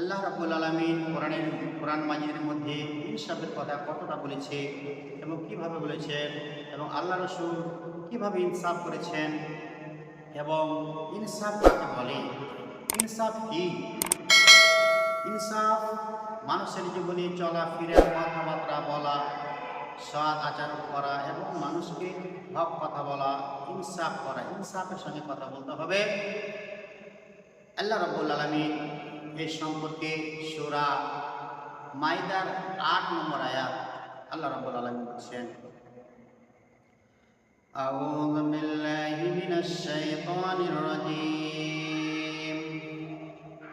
আল্লাহ রাবুল আলমিন কোরআনের, কোরআন মাজিদের মধ্যে ইনসাফের কথা কতটা বলেছে এবং কীভাবে বলেছেন এবং আল্লাহ রসুল কীভাবে ইনসাফ করেছেন এবং ইনসাফ কাকে বলে? ইনসাফ কি? ইনসাফ মানুষের জীবনে চলা চলাফেরা কথাবার্তা বলা, সৎ আচরণ করা এবং মানুষকে হক কথা বলা, ইনসাফ করা, ইনসাফের সঙ্গে কথা বলতে হবে। আল্লাহ রব্বুল আলমিন এই সম্পর্কে সুরা মাইদার আট নম্বর আয়াত আল্লাহ রব্বুল আলমিন বলছেন أعوذ بالله من الشيطان الرجيم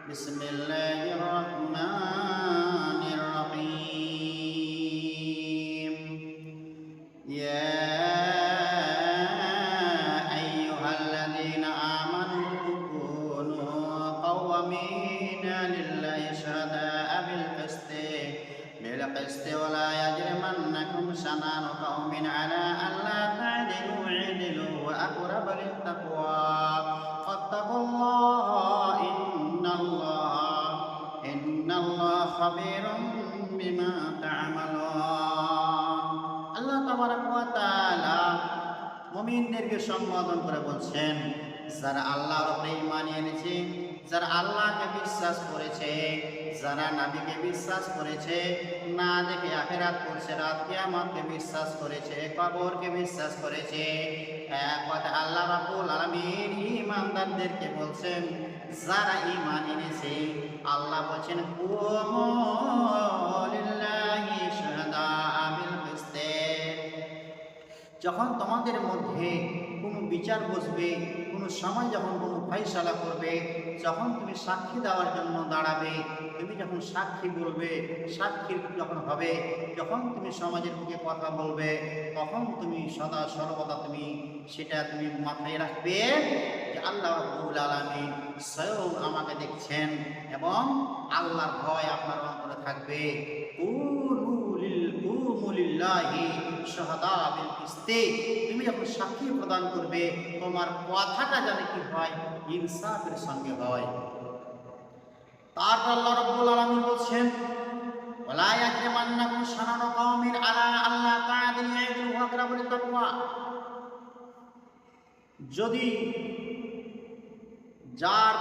بسم الله আল্লাহ তাবারাক মুমিনদেরকে সম্বোধন করে বলছেন, যারা ঈমান এনেছে, যারা আল্লাহকে বিশ্বাস করেছে, যারা নবীকে বিশ্বাস করেছে, না দেখে আখেরাত করছে রাত কিয়ামতকে বিশ্বাস করেছে, কবরকে বিশ্বাস করেছে। আল্লাহ রাব্বুল আলামিন ঈমানদারদেরকে বলছেন, যারা ঈমান এনেছে, আল্লাহ বলছেন কুমু যখন তোমাদের মধ্যে কোনো বিচার বসবে, কোনো সময় যখন কোনো ফাইসালা করবে, যখন তুমি সাক্ষী দেওয়ার জন্য দাঁড়াবে, তুমি যখন সাক্ষী বলবে, সাক্ষী যখন হবে, যখন তুমি সমাজের মুখে কথা বলবে, তখন তুমি সদা সর্বদা তুমি সেটা তুমি মাথায় রাখবে যে আল্লাহ রব্বুল আলমী স্বয়ং আমাকে দেখছেন এবং আল্লাহর ভয় আপনার অন্তরে থাকবে। কুনু বিল কিসতে। তুমি যখন সাক্ষী প্রদান করবে, তোমার কথাটা জানে কি হয়? ইনসাফের সঙ্গে হয়। তারপর আল্লাহ রাব্বুল আলামিন বলছেন, ওয়ালা ইয়াজরিমান্নাকুম শানানু আলা আল্লা তা'দিলু ইয়াদিলু ওয়া আকরাবু লিত-তাকওয়া। যদি যার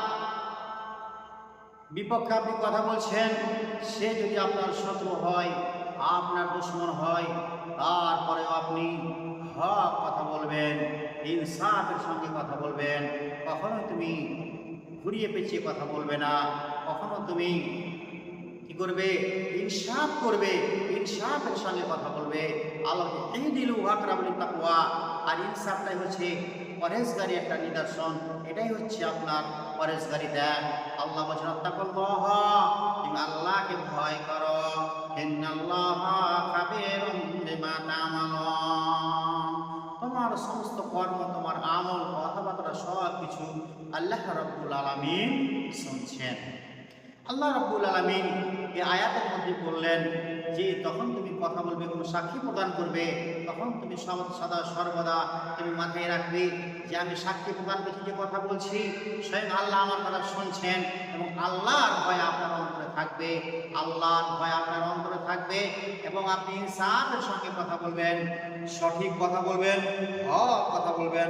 বিপক্ষে আপনি কথা বলছেন, সে যদি আপনার শত্রু হয় আপনার দুশ্মন হয়, তারপরেও আপনি হক কথা বলবেন, ইনসাফের সঙ্গে কথা বলবেন কখনো তুমি ঘুরিয়ে পেঁচিয়ে কথা বলবে না, কখনো তুমি কি করবে? ইনসাফ করবে, ইনসাফের সঙ্গে কথা বলবে। আল্লাহ এই দিল আকরাবুল তাকওয়া। আর ইনসাফটাই হচ্ছে পরেশগারি একটা নিদর্শন। এটাই হচ্ছে আপনার পরেশগারি দেন আল্লাহ বলছেন আত্তাকুল্লাহ তুমি আল্লাহকে ভয় করো। তোমার সমস্ত কর্ম তোমার আমল কথাবার্তা সব কিছু আল্লাহ রব্বুল আলমী শুনছেন। আল্লাহ রাব্বুল আলামিন এই আয়াতের মধ্যে বললেন যে তখন তুমি কথা বলবে, কোনো সাক্ষী প্রদান করবে, তখন তুমি সদা সর্বদা তুমি মাথায় রাখবে যে আমি সাক্ষী প্রদান করছি যে কথা বলছি, স্বয়ং আল্লাহ আমার কথা শুনছেন এবং আল্লাহর ভয় আপনার অন্তরে থাকবে, আল্লাহর ভয় আপনার অন্তরে থাকবে এবং আপনি ইনসাফের সঙ্গে কথা বলবেন, সঠিক কথা বলবেন, হক কথা বলবেন।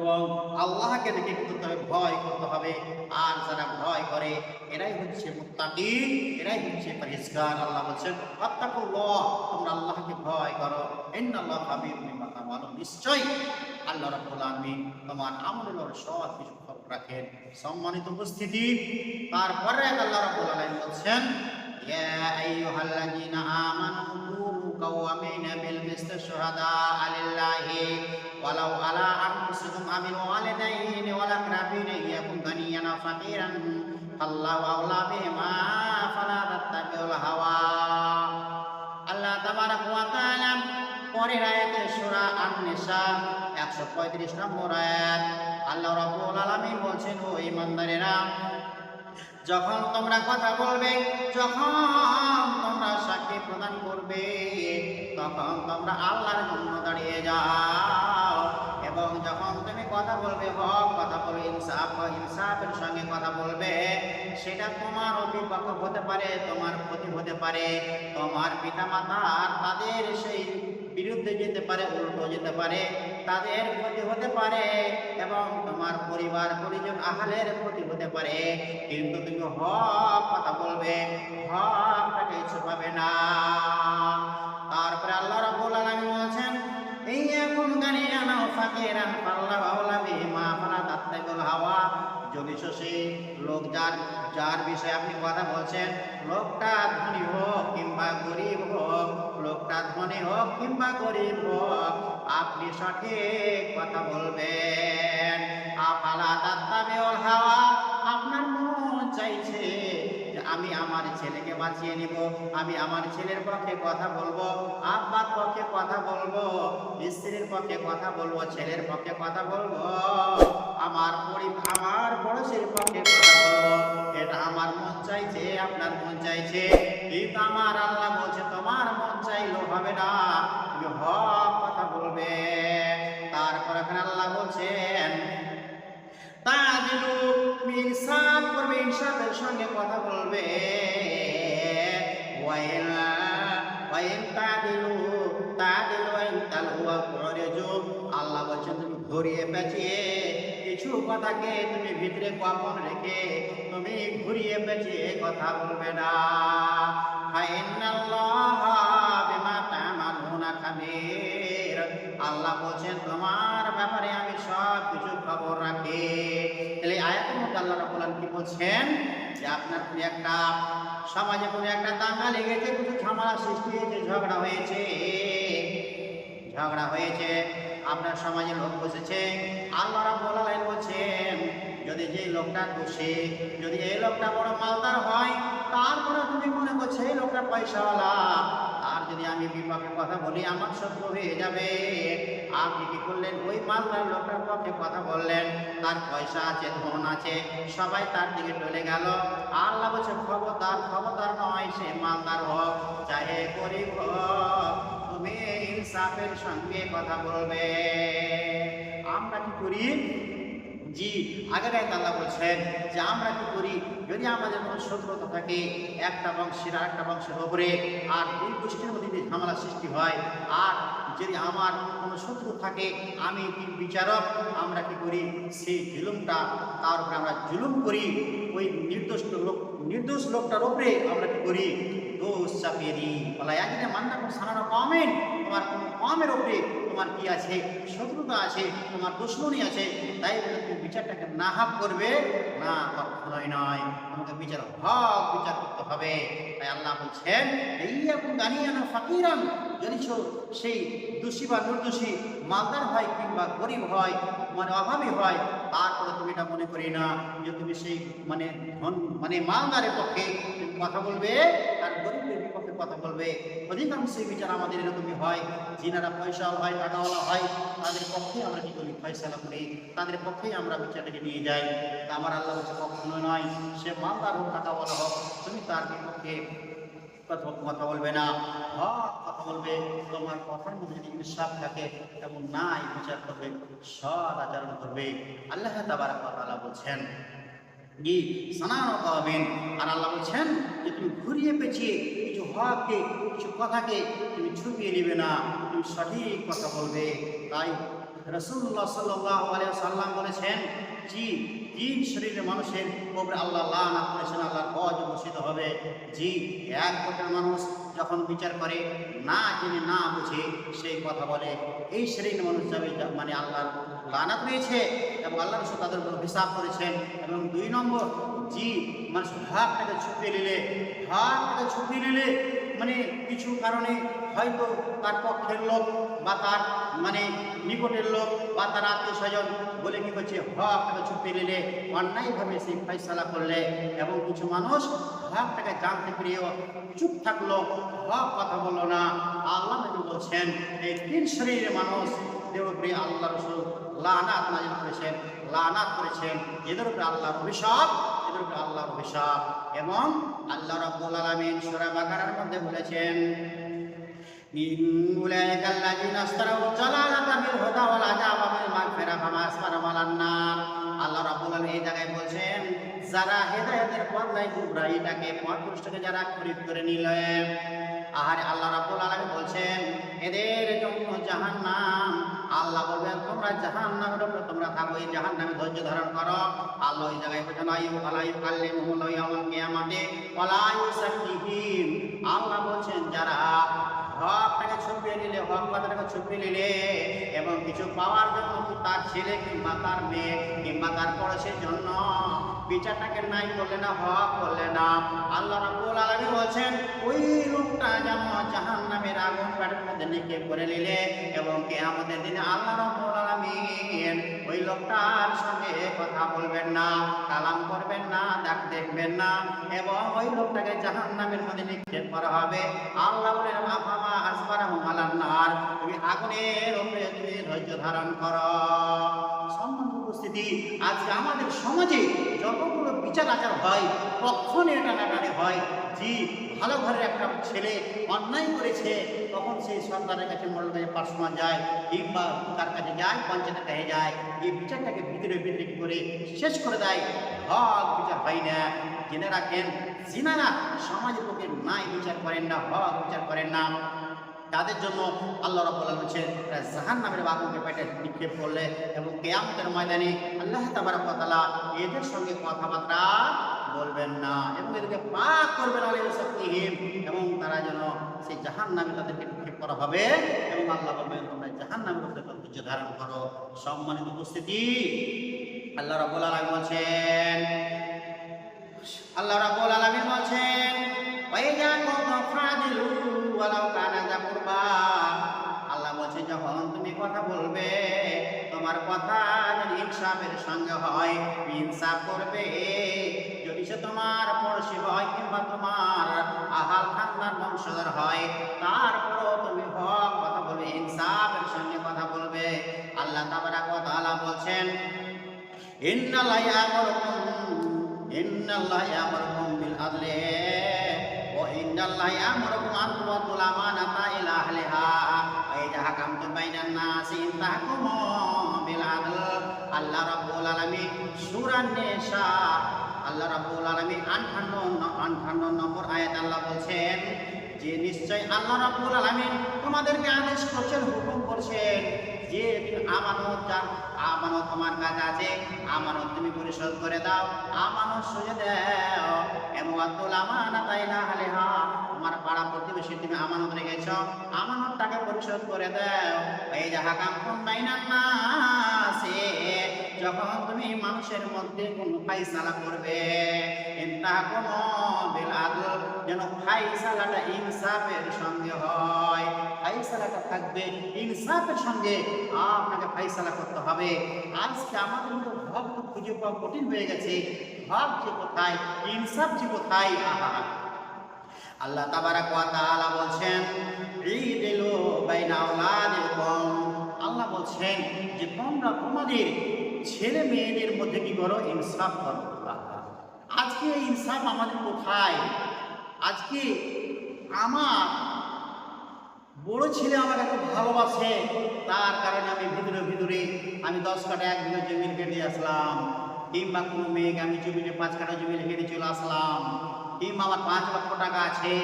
এবং আল্লাহকে দেখে কি করতে হবে? ভয় করতে হবে। আর যারা ভয় করে, এরাই হচ্ছে মুত্তাকি এরাই হচ্ছে পরিষ্কার। আল্লাহ বলছেন, আত্তাকুল্লাহ, তোমরা আল্লাহকে ভয় করো। ইন্নাল্লাহ হাবিব বিমা তামালুন। নিশ্চয়ই আল্লাহ রাব্বুল আলামিন তোমার আমলের সব কিছু রাখেন। সম্মানিত উপস্থিতি, তারপরে আল্লাহ রাব্বুল আলামিন বলছেন কুনু কাওয়ামিনা বিল কিসতি শুহাদা লিল্লাহি ولو على أنفسكم أو الوالدين والأقربين إن يكن غنيا أو فقيرا فالله أولى بهما فلا تتبعوا الهوى আল্লাহ তাবারক ওয়া তাআলা পরের আয়াতে সূরা আন-নিসা 135 নম্বর আয়াত আল্লাহ রাব্বুল আলামিন বলছেন ও ঈমানদারেরা যখন তোমরা কথা বলবে যখন তোমরা সাক্ষী প্রদান করবে তখন তোমরা আল্লাহর জন্য দাঁড়িয়ে যাও, এবং যখন তুমি কথা বলবে, হক কথা বলবে, ইনসাফ ইনসাফের সঙ্গে কথা বলবে, সেটা তোমার বিপক্ষ হতে পারে, তোমার ক্ষতি হতে পারে, তোমার পিতা মাতা আর তাদের সেই বিরুদ্ধে যেতে পারে, উল্টো যেতে পারে, তাদের ক্ষতি হতে পারে, এবং তোমার পরিবার, পরিজন, আহালের ক্ষতি হতে পারে, কিন্তু তুমি হক কথা বলবে, হকটাকে ছুপাবে না। তারপরে আল্লাহ রাব্বুল আলামিন বলেছেন এই এখন গানি আনা ফাকিরান পাল্লা বাউলা বিমা ফালা তাত্তাবিল হাওয়া। যদি শশী লোক যার যার বিষয়ে আপনি কথা বলছেন, লোকটা ধনী হোক কিংবা গরিব হোক, লোকটা ধনী হোক কিংবা গরিব হোক, আপনি সঠিক কথা বলবেন। আপালা তাত্তাবিল হাওয়া, আপনার মন চাইছে আমি আমার ছেলেকে বাঁচিয়ে নিব, আমি আমার ছেলের পক্ষে কথা বলব, আব্বার পক্ষে কথা বলব, স্ত্রীর পক্ষে কথা বলব, ছেলের পক্ষে কথা বলব, আমার আমার পড়োশির পক্ষে কথা বলব। এটা আমার মন চাইছে, আপনার মন চাইছে। কিন্তু আমার আল্লাহ বলছে, তোমার মন চাইলেও হবে না। তুমি হক কথা বলবে। তারপর এখানে আল্লাহ তাদিলু ইনসাফ করবে, ইনসাফের সঙ্গে কথা বলবে। ওয়াইল ওয়াইন তাদিলু তাদিলু ওয়াইন তালু ওয়াকুরিজু আল্লাহ বলছেন তুমি ঘুরিয়ে পেঁচিয়ে কিছু কথাকে তুমি ভিতরে গোপন রেখে তুমি ঘুরিয়ে পেঁচিয়ে কথা বলবে না? ফাইনাল্লাহা বিমা তা'মালুনা খাবীর। আল্লাহ বলছেন তোমার ব্যাপারে আমি সব কিছু খবর রাখি। আল্লাহ রাব্বুল আলামিন কি বলছেন? যে আপনার কোনো একটা সমাজে কোনো একটা দাঙ্গা লেগেছে, কিছু ঝামেলা সৃষ্টি হয়েছে, ঝগড়া হয়েছে ঝগড়া হয়েছে, আপনার সমাজে লোক বসেছে। আল্লাহ রাব্বুল আলামিন বলছেন, যদি যে লোকটা দোষী, যদি এই লোকটা বড় মালদার হয় তারপরে তুমি মনে করছ এই লোকটা পয়সাওয়ালা। যদি আমি বিপক্ষে কথা বলি, আমার শত্রু হয়ে যাবে। আপনি কি করলেন? ওই মালদার লোকটার পক্ষে কথা বললেন। তার পয়সা আছে, ধন আছে, সবাই তার দিকে চলে গেল। আল্লাহ বলছে, খবরদার খবরদার নয় সে মালদার হোক। চাহে গরিব হোক, তুমি ইনসাফের সঙ্গে কথা বলবে। আমরা কি করি? জি, আগের এক আল্লাহ বলছেন যে আমরা কি করি? যদি আমাদের কোনো শত্রুতা থাকে, একটা বংশের আর একটা বংশের ওপরে আর দুই গোষ্ঠীর মধ্যে যদি ঝামেলা সৃষ্টি হয়, আর যদি আমার কোনো শত্রু থাকে, আমি বিচারক, আমরা কি করি? সেই জুলুমটা, তার উপরে আমরা জুলুম করি। ওই নির্দোষ লোক, নির্দোষ লোকটার উপরে আমরা কি করি? দোষ চাপিয়ে দিই। বলা একদিনে মান্না কোনো সানানো কমেন, তোমার কোনো কমের উপরে তোমার কি আছে? শত্রুতা আছে, তোমার দুশ্মনী আছে। তাই বিচারটাকে না হাফ করবে, না কখনোই নয়। আমাকে বিচার হক বিচার করতে হবে। তাই আল্লাহ বলছেন এই এখন গানিয়ানা ফাকিরান। জানিস, সেই দোষী বা নির্দোষী, মালদার হয় কিংবা গরিব হয় মানে অভাবী হয় তারপরে তুমি এটা মনে করি না যে তুমি সেই মানে মানে মালদারের পক্ষে কথা বলবে, আর গরিবের বিপক্ষে কথা বলবে। অধিকাংশই বিচার আমাদের এরকমই হয়। যিনারা পয়সা হয়, টাকাওয়ালা হয়, তাদের পক্ষে আমরা কি করি ফয়সালা করি। তাদের পক্ষেই আমরা বিচারটাকে নিয়ে যাই। আমার আল্লাহ বলছে কখনো নয়। সে মালদার হোক, টাকাওয়ালা হোক, তুমি তার বিপক্ষে কথা বলবে না। কথা বলবে। তোমার কথার মধ্যে যদি ইনসাফ থাকে এবং নাই বিচার করবে, সৎ আচরণ করবে। আল্লাহ তাবারাক কথা বলছেন আর আল্লাহ বলছেন যে, তুমি ঘুরিয়ে পেঁচিয়ে হককে কিছু কথাকে তুমি ছুপিয়ে নেবে না, তুমি সঠিক কথা বলবে। তাই রসুল্লাহ সাল্লাহ সাল্লাম বলেছেন, জি তিন শরীরের মানুষের উপরে আল্লাহ লানা করেছেন, আল্লাহর গজ বসিত হবে। জি, এক কোটার মানুষ যখন বিচার করে, না জেনে না বুঝে সেই কথা বলে, এই শরীরের মানুষ যাবে মানে আল্লাহর লানাত রয়েছে এবং আল্লাহ তাদের উপর হিসাব করেছেন। এবং দুই নম্বর জি মানুষ হাতটাকে ছুপিয়ে নিলে হাতটাকে ছুপিয়ে নিলে মানে কিছু কারণে হয়তো তার পক্ষের লোক বা তার মানে নিকটের লোক বা তার আত্মীয় স্বজন বলে কি করছে হকটাকে ছুপিয়ে নিলে অন্যায়ভাবে সেই ফয়সালা করলে এবং কিছু মানুষ হকটাকে জানতে পেরেও চুপ থাকল হক কথা বলল না। আল্লাহ নবী বলছেন, এই তিন শরীরের মানুষ উপরে আল্লাহ রসুল লানাত নাজিল করেছেন, লানাত করেছেন। এদের উপরে আল্লাহর অভিশাপ উপরে আল্লাহর অভিশাপ এবং আল্লাহ রাব্বুল আলামিন সূরা বাকারার মধ্যে বলেছেন এই জায়গায় বলছেন, যারা হেদায়েতের পথ নাই গুমরাহিটাকে পথভ্রষ্টকে যারা খরিদ করে নিলেন আর আল্লাহ রাব্বুল আলামিন বলছেন, এদের জন্য জাহান্নাম। আল্লাহ বলবেন তোমরা জাহান্নামের উপরে তোমরা থাকো, এই জাহান নামে ধৈর্য ধারণ করো। আল্লাহ এই জায়গায় বলছেন আয়ু আলাইউ কাল্লিমুহুল্লাহু ইয়াওমাল কিয়ামাতে ওয়ালা ইউসাক্কিহিম। আল্লাহ বলছেন, যারা হকটাকে ছুপিয়ে নিলে, হক কথাটাকে ছুপিয়ে নিলে এবং কিছু পাওয়ার জন্য তার ছেলে কিংবা তার মেয়ে কিংবা তার পড়োশের জন্য বিচারটাকে নাই করলে না, হক করলে না। আল্লাহ রাব্বুল আলামিন বলছেন, ওই লোকটা যেমন জাহান্নামের আগুন পেটের মধ্যে নিক্ষেপ করে নিলে এবং কিয়ামতের দিনে আল্লাহ রাব্বুল আলামিন ওই লোকটার সঙ্গে কথা বলবেন না, কালাম করবেন না, ডাক দেখবেন না এবং ওই লোকটাকে জাহান্নামের মধ্যে নিক্ষেপ করা হবে। আল্লাহ বলেন, আফামা আসবারাহুম আলান তুমি আগুনের উপরে তুমি ধৈর্য ধারণ করো। সম্মান উপস্থিতি আজকে আমাদের সমাজে যতগুলো বিচার আচার হয় কখন এটা নাটানে হয়। যে ভালো ঘরের একটা ছেলে অন্যায় করেছে, তখন সেই সরকারের কাছে মোড়ের কাছে পার্সোনাল যায়, কিংবা তার কাছে যায় পঞ্চায়েতের কাছে যায়। এই বিচারটাকে ভিতরে ভিতরে করে শেষ করে দেয়। হক বিচার হয় না। জেনে রাখেন, জিনারা সমাজের লোকের নাই বিচার করেন না, হক বিচার করেন না। তাদের জন্য আল্লাহ রাব্বুল আলামিন জাহান নামের আগুনকে পেটে নিক্ষেপ করলে এবং কেয়ামতের ময়দানে আল্লাহ তাবারক ওয়া তাআলা এদের সঙ্গে কথাবার্তা বলবেন না এবং এদেরকে পাক করবেন আলাইহি সাল্লাম এবং তারা যেন সেই জাহান নামে তাদেরকে নিক্ষেপ করা হবে এবং আল্লাহ বলবেন, তোমরা জাহান নামের উপরে ধৈর্য ধারণ করো। সম্মানিত উপস্থিতি, আল্লাহ রাব্বুল আলামিন বলছেন, আল্লাহ রাব্বুল আলামিন বলছেন ওয়ালাউ আল্লাহ তুমি কথা কথা কথা বলবে, ইনসাফের সঙ্গে কথা বলবে। আল্লাহ ওয়া তাআলা বলছেন, ইন্নাল্লাহ ইয়ামুরুকুম ইন্নাল্লাহ ইয়ামুরুকুম বিল আদলি। ওয়া ইন্নাল্লাহ ইয়ামুরুকুম আন তুআদ্দুল আমানাতা ইলা আহলিহা ওয়া ইযা হাকামতুম বাইনান নাসি তাহকুমু বিল আদল আল্লাহ রাব্বুল আলামিন সূরা নিসা আল্লাহ রাব্বুল আলামিন 58 58 নম্বর আয়াত আল্লাহ বলছেন যে নিশ্চয় আল্লাহ রাব্বুল আলামিন তোমাদেরকে আদেশ করছেন, হুকুম করছেন। যে আমানত যার, আমানত তোমার কাছে আছে, আমানত তুমি পরিশোধ করে দাও। আমানত সুজে দাও। এবং আব্দুল না আইলা হালেহা তোমার পাড়া প্রতিবেশী তুমি আমানত রেখেছ। আমানতটাকে পরিশোধ করে দাও। এই যে হাকাম কোন না সে যখন তুমি মানুষের মধ্যে কোন ফাইসালা করবে বিল আদল যেন ফাইসালাটা ইনসাফের সঙ্গে হয়। ফাইসালাটা থাকবে ইনসাফের সঙ্গে। আপনাকে ফাইসালা করতে হবে। আজকে আমাদের মতো ভাব তো খুঁজে পাওয়া কঠিন হয়ে গেছে। ভাব যে কোথায়, ইনসাফ যে কোথায়, আহা। আল্লাহ তাবারাক ওয়া তাআলা বলছেন ঈদিলু বাইনা আওলাদিকুম আল্লাহ বলছেন যে, তোমরা তোমাদের ছেলে মেয়েদের মধ্যে কি করো? ইনসাফ করো। আজকে ইনসাফ আমাদের কোথায়? আজকে আমার বড় ছেলে আমাকে খুব ভালোবাসে। তার কারণে আমি ভিতরে ভিতরে, আমি দশ কাটা এক বিঘা জমি দিয়ে আসলাম। কিংবা কোনো মেয়েকে আমি জমিতে পাঁচ কাটা জমি দিয়ে চলে আসলাম। কিংবা আমার পাঁচ লক্ষ টাকা আছে,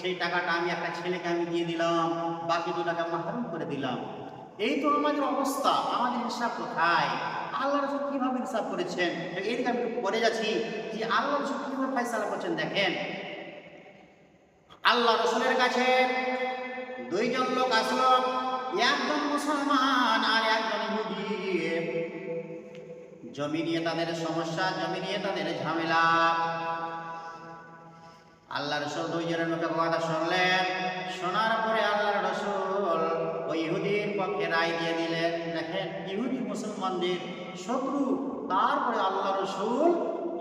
সেই টাকাটা আমি একটা ছেলেকে আমি দিয়ে দিলাম। বাকি দু টাকা মাহরুম করে দিলাম। এই তো আমাদের অবস্থা। আমাদের হিসাব কোথায়? আল্লাহ রসুল কীভাবে হিসাব করেছেন? এদিকে আমি একটু পরে যাচ্ছি যে আল্লাহ রসুল কীভাবে ফাইসালা করছেন দেখেন। আল্লাহ রসুলের কাছে দুইজন লোক আসলো, একজন মুসলমান আর একজন ইহুদি। জমি নিয়ে তাদের সমস্যা, জমি নিয়ে তাদের ঝামেলা। আল্লাহ রসুল দুইজনের মুখে কথা শুনলেন। শোনার পরে আল্লাহ রসুল ওই ইহুদির পক্ষে রায় দিয়ে দিলেন, দেখেন ইহুদি মুসলমানদের শত্রু। তারপরে আল্লাহ রসুল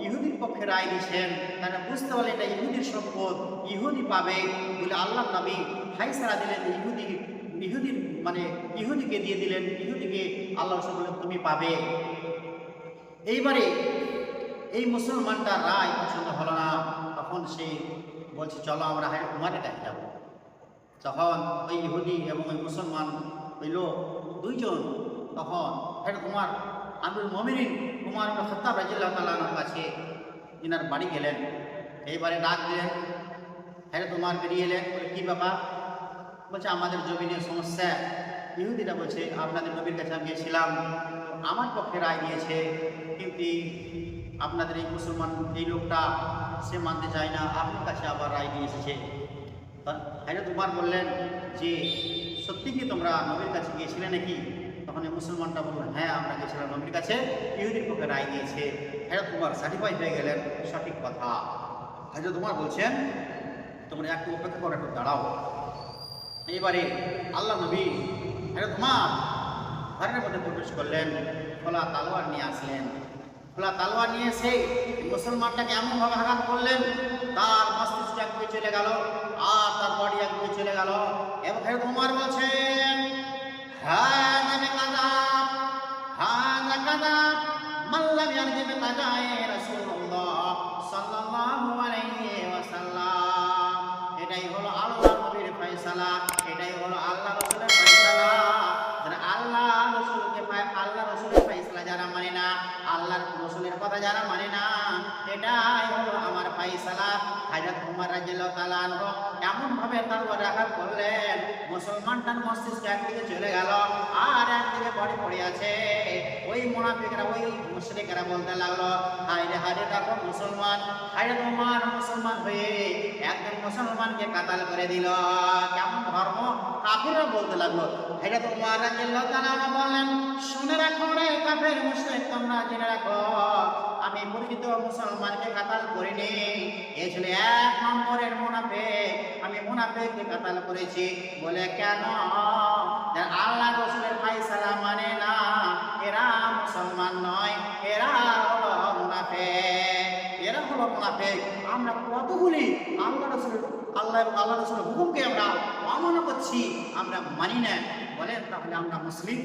ইহুদির পক্ষে রায় দিয়েছেন। তারা বুঝতে পারলে এটা ইহুদির সম্পদ ইহুদি পাবে বলে আল্লাহ নবী ফাইসারা দিলেন, ইহুদি ইহুদির মানে ইহুদিকে দিয়ে দিলেন, ইহুদিকে আল্লাহ রসুল বললেন, তুমি পাবে। এইবারে এই মুসলমানটার রায় পছন্দ হলো না। তখন সে বলছে, চলো আমরা হায় উমারে কাছে যাব। তখন ওই ইহুদি এবং ওই মুসলমান ওই লোক দুইজন তখন হেড উমার আমিরুল মমিনিন কুমার খাত্তাব রাজিয়াল্লাহু তাআলার কাছে ইনার বাড়ি গেলেন। এইবারে ডাক দিলেন হ্যাঁ তোমার বেরিয়ে এলেন? বলে, কী ব্যাপার? বলছে, আমাদের জমিনের সমস্যা। ইহুদিরা বলছে, আপনাদের নবীর কাছে আমি গিয়েছিলাম আমার পক্ষে রায় দিয়েছে, কিন্তু আপনাদের এই মুসলমান, এই লোকটা সে মানতে চায় না, আপনার কাছে আবার রায় নিয়ে এসেছে। হ্যাঁ তোমার বললেন যে, সত্যি কি তোমরা নবীর কাছে গিয়েছিলে নাকি? তখন মুসলমানটা বললেন হ্যাঁ আমরা গেছিলাম নবীর কাছে। ইহুদির পক্ষে রায় দিয়েছে হ্যাঁ তোমার সার্টিফাই হয়ে গেলেন, সঠিক কথা। হয়তো তোমার বলছেন, তোমরা একটু অপেক্ষা করে, একটু দাঁড়াও। এবারে আল্লাহ নবী আরে তোমার ঘরের মধ্যে প্রবেশ করলেন, খোলা তালোয়ার নিয়ে আসলেন। খোলা তালোয়ার নিয়ে এসে মুসলমানটাকে এমনভাবে আঘাত করলেন, তার মস্তিষ্ক একদিকে চলে গেল, আর তার বডি একদিকে চলে গেল। এবং হের তোমার বলছেন হ্যাঁ এটাই হলো আল্লাহ নবীর ফয়সালা, এটাই হলো আল্লাহ রসুলের ফয়সালা। আল্লাহ রসুলকে পায় আল্লাহ রসুলের যারা মানে না আল্লাহ রসুলের কথা যারা মানে না, এটাই ফয়সালা হাজরত উমর রাদিয়াল্লাহু তাআলা আনহু এমন ভাবে তারপর আঘাত করলেন মুসলমানটার মস্তিষ্ক একদিকে চলে গেল, আর একদিকে বডি পড়ে আছে। ওই মুনাফিকরা, ওই মুশরিকরা বলতে লাগল, হায়রে হায়রে, দেখো মুসলমান, হায়রে তোমার মুসলমান হয়ে একজন মুসলমানকে কাতাল করে দিল। কেমন ধর্ম? কাফিররা বলতে লাগল হায়রে তোমার রাদিয়াল্লাহু তাআলা বললেন, শুনে রাখো রে কাফের মুশরিক, তোমরা জেনে রাখো আমি পরিচিত মুসলমানকে কাতাল করিনি। এ ছিল এক নম্বরের মুনাফিক আমি মুনাফিককে কাতাল করেছি। বলে কেন? আল্লাহ রসুলের ফাইসালা মানে না, এরা মুসলমান নয়, এরা হলো মুনাফিক এরা হলো মুনাফিক আমরা কতগুলি আল্লাহ রসুলের আল্লাহ আল্লাহ রসুলের হুকুমকে আমরা অমান্য করছি, আমরা মানি না। বলেন তাহলে আমরা মুসলিম।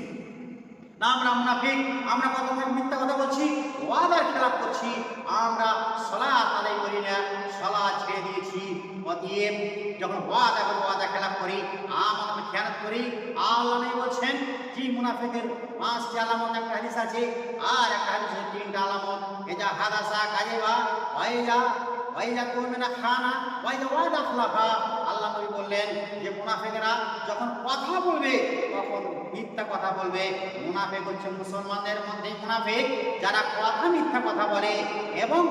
না, আমরা মুনাফিক, আমরা কত বড় মিথ্যা কথা বলছি? ওয়াদার খেলাপ করছি। আমরা সলাৎ আদায় করি না সলাৎ ছেড়ে দিয়েছি। অতএব যখন ওয়াদা করে ওয়াদা খেলাপ করি আমরা আমি খেয়ালত করি। আল্লাহ বলছেন কি মুনাফিকের পাঁচটি আলামত, একটা হাদিস আছে, আর একটা হাদিসের তিনটা আলামত। এটা হাদাসা কাজেবা ওয়াইজা ওয়াইজা কুমিনা খানা ওয়াইজা ওয়াদা খলাফা আল্লাহ নবী বললেন যে, মুনাফিকরা যখন কথা বলবে, তখন মিথ্যা কথা বলবে। মুনাফিক হচ্ছে মুসলমানদের মধ্যে মুনাফিক, যারা কথা মিথ্যা কথা বলে এবং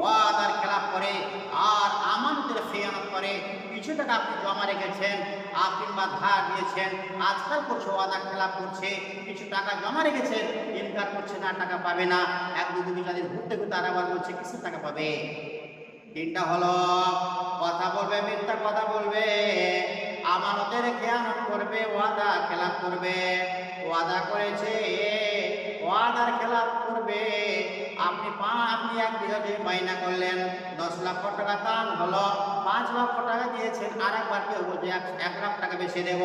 ওয়াদার খেলাপ করে আর আমানতের খেয়ানত করে। কিছু টাকা আপনি জমা রেখেছেন আপনি বা ধার দিয়েছেন, আজকাল করছে ওয়াদা খেলাপ করছে, কিছু টাকা জমা রেখেছেন ইনকার করছে না, টাকা পাবে না। এক দু দিন ঘুরতে ঘুরতে আর আবার বলছে, কিছু টাকা পাবে। তিনটা হলো, কথা বলবে, মিথ্যা কথা বলবে, আমানতের খেয়ানত করবে, ওয়াদা খেলাপ করবে, ওয়াদা করেছে, ওয়াদার খেলাপ করবে আপনি পা আপনি এক বিঘা জমি মাইনা করলেন, দশ লক্ষ টাকা দাম হলো, পাঁচ লক্ষ টাকা দিয়েছেন আর একবার কেউ বলছে, এক লাখ টাকা বেশি দেব।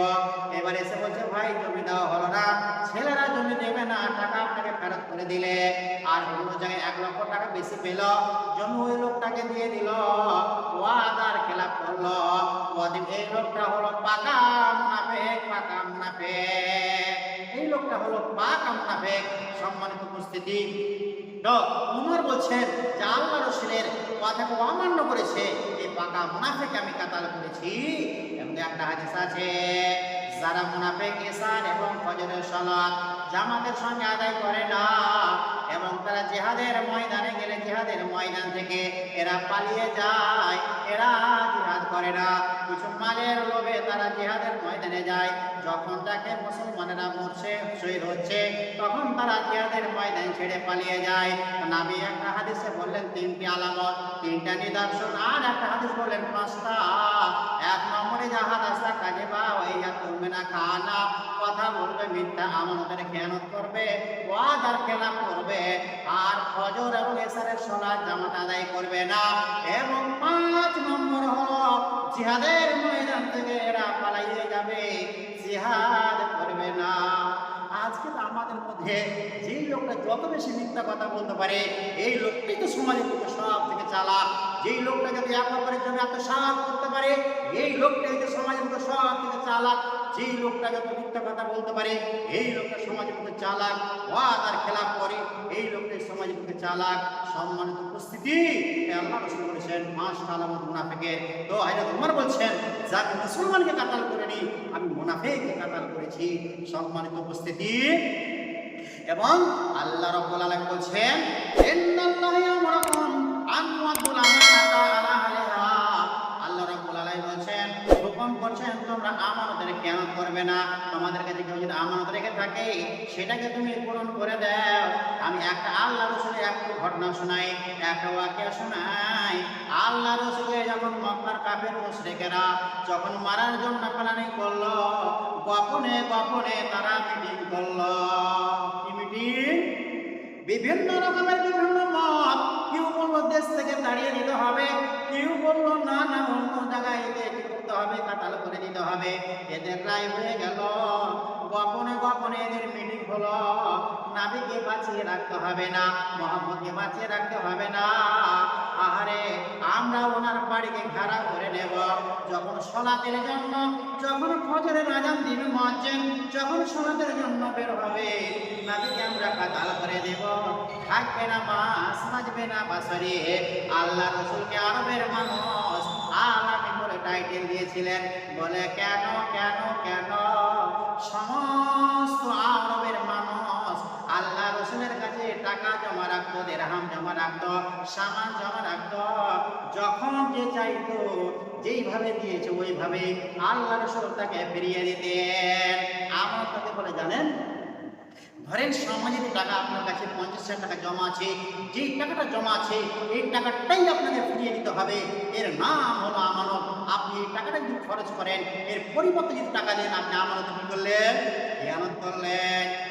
এবার এসে বলছে, ভাই, জমি দেওয়া হলো না, ছেলেরা জমি দেবে না, টাকা আপনাকে ফেরত করে দিলে। আর অন্য জায়গায় এক লক্ষ টাকা বেশি পেল, জমি ওই লোকটাকে দিয়ে দিল, ওয়াদার খেলাপ করল। ওদিন এই লোকটা হলো পাকা মুনাফেক পাকা মুনাফেক। এই লোকটা হলো পাকা মুনাফেক। সম্মানিত উপস্থিতি উমর বলছেন যে আল্লাহ রসুলের কথাকে অমান্য করেছে। এই পাকা মুনাফেকে আমি কাতাল করেছি। এবং একটা হাদিস আছে, যারা মুনাফেক ইসান এবং ফজরের সালাত জামাতের সঙ্গে আদায় করে না এবং তারা জেহাদের ময়দানে গেলে জিহাদের ময়দান থেকে এরা পালিয়ে যায়। এরা জিহাদ করে না। কিছু মালের লোভে তারা জেহাদের ময়দানে যায়। যখন তাকে মুসলমানেরা মরছে, শহীদ হচ্ছে, তখন তারা জিহাদের ময়দান ছেড়ে পালিয়ে যায়। নাবি একটা হাদিসে বললেন, তিনটি আলামত, তিনটা নিদর্শন, আর একটা হাদিস বললেন, পাঁচটা। এক নম্বরে জাহাদ আসা, কাজে বা ওই তুমি না খানা কথা বলবে, মিথ্যা আমাদের খেয়ানত করবে ওয়াদার খেলাপ করবে। আর ফজর এবং এসারের সলাৎ জামাত আদায় করবে না। এবং পাঁচ নম্বর হলো জিহাদের ময়দান থেকে এরা পালাইয়ে যাবে। জিহাদ করবে না। আজকে আমাদের মধ্যে যেই লোকটা যত বেশি মিথ্যা কথা বলতে পারে, এই লোকটাই তো সমাজের মধ্যে সব থেকে চালাক। যেই লোকটা যদি এক নম্বরের জন্য এত সাপ করতে পারে, এই লোকটাই তো সমাজের মধ্যে সব থেকে চালাক। যেই লোকটাকে মিথ্যা কথা বলতে পারে, এই লোকটা সমাজের মধ্যে চালাক ওয়াদার খেলাপ করে, এই লোকটা সমাজের মধ্যে চালাক, সম্মানিত উপস্থিতি আল্লাহ রসুল বলেছেন পাঁচটা আলামত মুনাফেকের। তো হাইরাত উমর বলছেন, যাকে মুসলমানকে কাতাল করেনি আমি মুনাফেককে কাতাল করেছি, সম্মানিত উপস্থিতি। এবং আল্লাহ রাব্বুল আলামিন বলছেন, ইন্নাল্লাহা হুকুম করছেন তোমরা আমানতের খেয়ানত করবে না। তোমাদের কাছে কেউ যদি আমানত রেখে থাকে, সেটাকে তুমি পূরণ করে দাও। আমি একটা আল্লাহ রসুলের একটা ঘটনা শোনাই, একটা ওয়াকিয়া শোনাই। আল্লাহ রসুলকে যখন মক্কার কাফের মুশরিকেরা যখন মারার জন্য প্ল্যানিং করল, গোপনে গোপনে তারা মিটিং করল। কি মিটিং? বিভিন্ন রকমের বিভিন্ন মত। কেউ বলল, দেশ থেকে দাঁড়িয়ে দিতে হবে। কেউ বলল, না না, অন্য জায়গায় করতে হবে, কাতাল করে দিতে হবে। এদের রায় হয়ে গেল। গোপনে গোপনে এদের মিটিং হলো। নাবিকে বাঁচিয়ে রাখতে হবে না মোহাম্মদকে বাঁচিয়ে রাখতে হবে না। আহারে, আমরা ওনার বাড়িকে ঘেরা করে নেব। যখন সলাতের জন্য, যখন ফজরের আজান দিবে মজ্জেন যখন সলাতের জন্য বের হবে নাবিকে আমরা কাতাল করে দেব। থাকবে না মাস বাজবে না বাসরে আল্লাহ রসুলকে আরবের মানুষ বলে টাইটেল দিয়েছিলেন। বলে, কেন কেন কেন? সমস্ত আরবের মানুষ আল্লাহ রসুলের কাছে টাকা জমা রাখতো, দেড়হাম জমা রাখতো, সামান জমা রাখতো। যখন যে চাইতো, যেইভাবে দিয়েছে, ওইভাবে আল্লাহ রসুল তাকে ফিরিয়ে দিতেন। আমার তাকে বলে জানেন? ধরেন সামাজিক টাকা আপনার কাছে পঞ্চাশ হাজার টাকা জমা আছে, যেই টাকাটা জমা আছে, এই টাকাটাই আপনাকে ফিরিয়ে দিতে হবে। এর নাম হলো আমানত। আপনি এই টাকাটা যদি খরচ করেন, এর পরিবর্তে যদি টাকা দেন, আপনি আমানত কি করলেন? খেয়ানত করলেন।